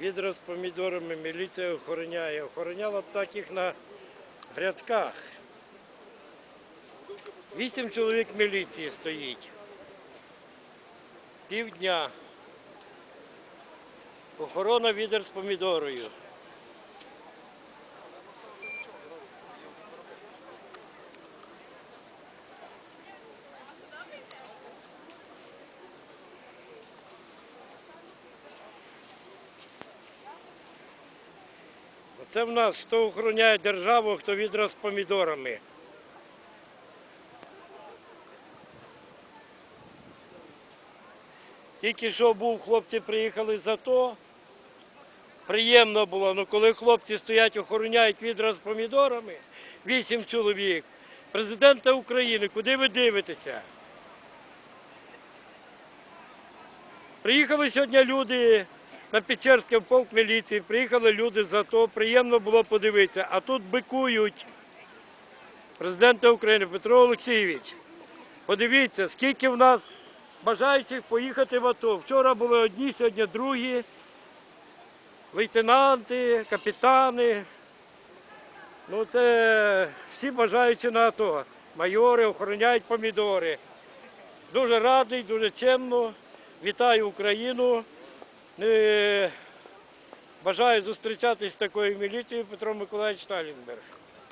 відра з помідорами міліція охороняє. Охороняла б так їх на грядках. Вісім чоловік міліції стоїть. Півдня. Охорона відер з помідорою. Це в нас хто охороняє державу, хто відра з помідорами. Тільки що був, хлопці приїхали за то. Приємно було, ну коли хлопці стоять, охороняють відра з помідорами, вісім чоловік, президента України, куди ви дивитеся? Приїхали сьогодні люди на Печерське полк міліції, приїхали люди за то, приємно було подивитися. А тут бикують президента України Петро Олексійович. Подивіться, скільки в нас бажаючих поїхати в АТО. Вчора були одні, сьогодні другі, лейтенанти, капітани. Ну це всі бажаючі на АТО. Майори охороняють помідори. Дуже радий, дуже чемно. Вітаю Україну. Е, Бажаю зустрічатись з такою міліцією Петро Миколаївич Талінберг.